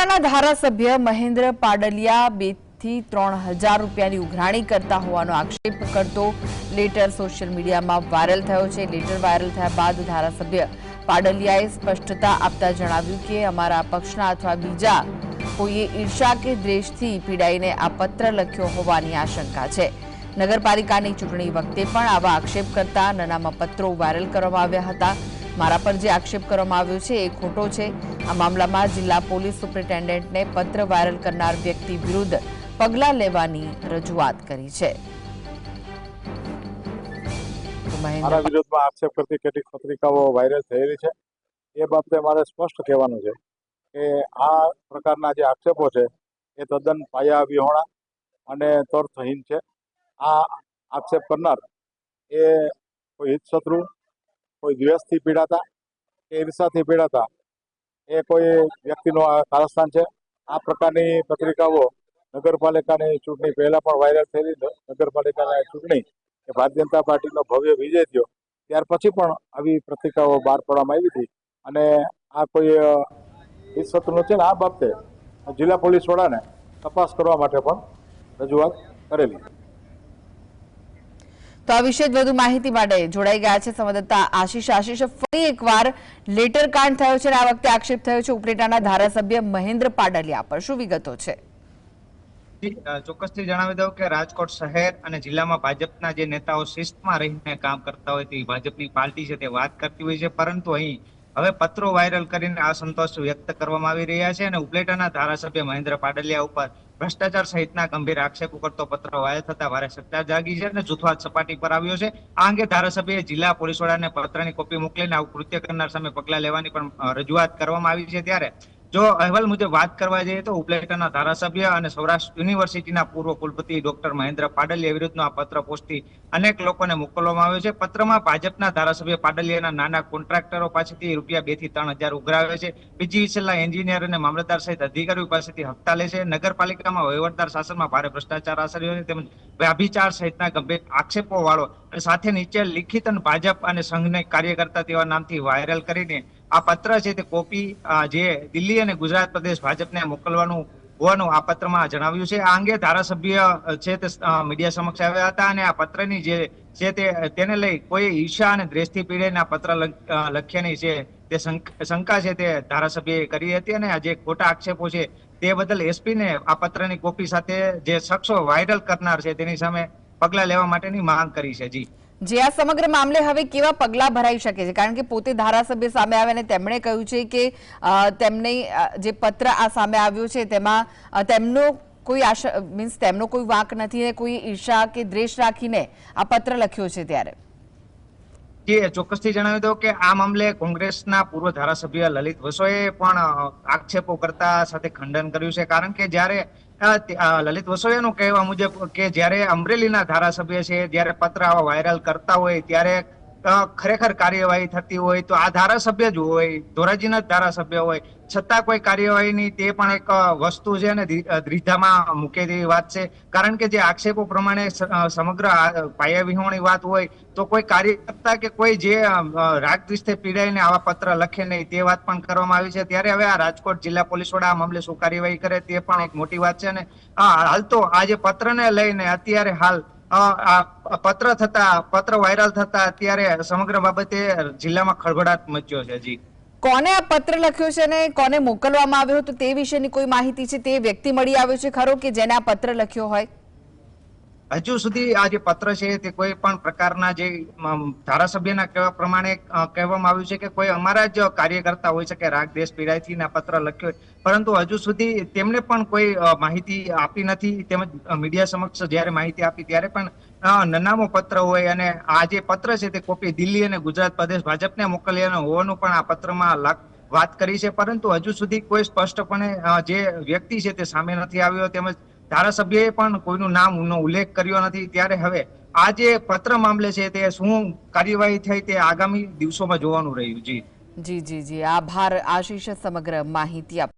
ઉપલેટાના ધારાસભ્ય મહેન્દ્ર પાડલિયા બેથી ત્રણ હજાર રૂપિયાની ઉઘરાણી કરતા હોવાનો આક્ષેપ કરતો લેટર સોશિયલ મીડિયામાં વાયરલ થયો છે. લેટર વાયરલ થયા બાદ ધારાસભ્ય પાડલિયાએ સ્પષ્ટતા આપતા જણાવ્યું કે અમારા પક્ષના અથવા બીજા કોઈએ ઈર્ષા કે દ્વેષથી પીડાઈને આ પત્ર લખ્યો હોવાની આશંકા છે. નગરપાલિકાની ચૂંટણી વખતે પણ આવા આક્ષેપ કરતા નાનામાં પત્રો વાયરલ કરવામાં આવ્યા હતા. મારા પર જે આક્ષેપ કરવામાં આવ્યો છે એ ખોટો છે. આ મામલામાં જિલ્લા પોલીસ સુપ્રિન્ટેન્ડન્ટને પત્ર વાયરલ કરનાર વ્યક્તિ વિરુદ્ધ પગલાં લેવાની રજૂઆત કરી છે. મારા વિરોધમાં આક્ષેપ કરતી કેટલીક પત્રિકાઓ વાયરલ થયેલી છે. એ બાબતે મારે સ્પષ્ટ કહેવાનું છે કે આ પ્રકારના જે આક્ષેપો છે એ તદ્દન પાયા વિહોણા અને તર્થહીન છે. આ આક્ષેપ કરનાર એ કોઈ હિતશત્રુ કોઈ દ્વેષથી પીડાતા, કે ઈર્ષાથી પીડાતા, એ કોઈ વ્યક્તિનું કારસ્થાન છે. આ પ્રકારની પત્રિકાઓ નગરપાલિકાની ચૂંટણી પહેલાં પણ વાયરલ થયેલી નગરપાલિકાની ચૂંટણી કે ભારતીય જનતા પાર્ટીનો ભવ્ય વિજય થયો. ત્યાર પછી પણ આવી પત્રિકાઓ બહાર પાડવામાં આવી હતી. અને આ કોઈ હિતશત્રુનું છે ને આ બાબતે જિલ્લા પોલીસ વડાને તપાસ કરવા માટે પણ રજૂઆત કરેલી. તો આ વિશે વધુ માહિતી માટે જોડાઈ ગયા છે સંવાદદાતા આશીષ. આશીષ, ફરી એકવાર લેટર કાંડ થયો છે આ વખતે આક્ષેપ થયો છે ઉપલેટાના ધારાસભ્ય મહેન્દ્ર પાડલિયા પર. શું વિગતો છે? ચોક્કસથી જણાવી દઉં કે રાજકોટ શહેર અને જિલ્લામાં ભાજપના જે નેતાઓ શિસ્તમાં રહીને કામ કરતા હોય તે ભાજપની પાર્ટી છે તે વાત કરતી હોય છે, પરંતુ અહીં હવે પત્રો વાયરલ કરીને અસંતોષ વ્યક્ત કરવામાં આવી રહ્યા છે અને ઉપલેટાના ધારાસભ્ય મહેન્દ્ર પાડલિયા ઉપર ભ્રષ્ટાચાર સહિતના ગંભીર આક્ષેપો કરતો પત્ર વાયરલ થતા ભારે ચર્ચા જાગી છે અને જૂથવાદ સપાટી પર આવ્યો છે. આ અંગે ધારાસભ્યએ જિલ્લા પોલીસ વડાને પત્રની કોપી મોકલીને આવું કૃત્ય કરનાર સામે પગલા લેવાની પણ રજૂઆત કરવામાં આવી છે ત્યારે જો અહેવાલ મુજબ વાત કરવા જઈએ તો ઉપલેટાના ધારાસભ્ય અને સૌરાષ્ટ્ર યુનિવર્સિટીના પૂર્વ કુલપતિ ડોક્ટર મહેન્દ્ર પાડલિયા વિરુદ્ધનો આ પત્ર પોસ્ટી અનેક લોકોને મોકલવામાં આવ્યો છે. પત્રમાં ભાજપના ધારાસભ્ય પાડલિયાના નાના કોન્ટ્રાક્ટરો પાસેથી રૂપિયા બેથી ત્રણ હજાર ઉઘરાવે છે. બીજી વિસેલના એન્જિનિયર અને મામલતદાર સહિત અધિકારીઓ પાસેથી હપ્તા લે છે. નગરપાલિકામાં વહીવટદાર શાસનમાં ભારે ભ્રષ્ટાચાર આચર્યો છે. તેમજ વ્યભિચાર સહિતના ગંભીર આક્ષેપો વાળો સાથે નીચે લિખિત ભાજપ અને સંઘને કાર્યકર્તા તેવા નામથી વાયરલ કરીને આ પત્ર છે તે કોપી જે દિલ્હી અને ગુજરાત પ્રદેશ ભાજપને મોકલવાનું હોવાનું આ પત્રમાં જણાવ્યું છે. આ અંગે ધારાસભ્ય છે તે મીડિયા સમક્ષ આવ્યા હતા અને આ પત્રની જે છે તે તેને લઈ કોઈ ઈર્ષા અને દ્વેષથી પીડાઈને આ પત્ર લખ્યાની છે તે શંકા છે તે ધારાસભ્યએ કરી હતી અને આ જે ખોટા આક્ષેપો છે તે બદલ એસપીને આ પત્રની કોપી સાથે જે શખ્સો વાયરલ કરનાર છે તેની સામે પગલા લેવા માટેની માંગ કરી છે. જી. જે આ સમગ્ર મામલે હવે કેવા પગલાં ભરાઈ શકે છે? કારણ કે પોતે ધારાસભ્ય સામે આવે અને તેમણે કહ્યું છે કે તેમને જે પત્ર આ સામે આવ્યો છે તેમાં તેમનો કોઈ આશા, મીન્સ તેમનો કોઈ વાંક નથી ને કોઈ ઈર્ષા કે દ્વેષ રાખીને આ પત્ર લખ્યો છે ત્યારે. જી ચોક્કસથી જણાવી દો કે આ મામલે કોંગ્રેસના પૂર્વ ધારાસભ્ય લલિત વસોએ પણ આક્ષેપો કરતા સાથે ખંડન કર્યું છે. કારણ કે જ્યારે લલિત વસોયાનું કહેવા મુજબ કે જ્યારે અમરેલીના ધારાસભ્ય છે, જ્યારે પત્ર આવા વાયરલ કરતા હોય ત્યારે ખરેખર કાર્યવાહી થતી હોય તો આ ધારાસભ્ય જ હોય, ધોરાજીના જ ધારાસભ્ય હોય. છતાં કોઈ કાર્યવાહીની તે પણ એક વસ્તુ છે અને દ્રિધામાં મૂકે તેવી વાત છે. કારણ કે જે આક્ષેપો પ્રમાણે સમગ્ર પાયાવિહોણી પાયા વિહોણી વાત હોય, તો કોઈ કાર્યકર્તા કે કોઈ જે રાગ દ્વેષથી પીડાઈને આવા પત્ર લખે નહીં, તે વાત પણ કરવામાં આવી છે. ત્યારે હવે આ રાજકોટ જિલ્લા પોલીસ વડા આ મામલે શું કાર્યવાહી કરે તે પણ એક મોટી વાત છે અને હાલ તો આ જે પત્રને લઈને અત્યારે હાલ પત્ર થતા, પત્ર વાયરલ થતા અત્યારે સમગ્ર બાબતે જિલ્લામાં ખળભળાટ મચ્યો છે, જી. કોને આ પત્ર લખ્યો છે અને કોને મોકલવામાં આવ્યો હતો તે વિશેની કોઈ માહિતી છે? તે વ્યક્તિ મળી આવ્યો છે ખરો કે જેને આ પત્ર લખ્યો હોય? હજુ સુધી આ જે પત્ર છે તે કોઈ પણ પ્રકારના જે ધારાસભ્યના કહેવા પ્રમાણે કહેવામાં આવ્યું છે કે કોઈ અમારા જ કાર્યકર્તા હોય શકે રાગ દેશ પીડાયથી આ પત્ર લખ્યો. પરંતુ હજુ સુધી તેમને પણ કોઈ માહિતી આપી નથી. તેમજ મીડિયા સમક્ષ જ્યારે માહિતી આપી ત્યારે પણ નનામો પત્ર હોય અને આ જે પત્ર છે તે કોપી દિલ્હી અને ગુજરાત પ્રદેશ ભાજપને મોકલ્યાનો હોવાનું પણ આ પત્રમાં વાત કરી છે. પરંતુ હજુ સુધી કોઈ સ્પષ્ટપણે જે વ્યક્તિ છે તે સામે નથી આવ્યો. તેમજ ધારાસભ્યએ પણ કોઈનું નામનો ઉલ્લેખ કર્યો નથી. ત્યારે હવે આ જે પત્ર મામલે છે તે શું કાર્યવાહી થઈ તે આગામી દિવસોમાં જોવાનું રહ્યું. જી. જી જી જી. આભાર. આશીષ સમગ્ર માહિતી આપ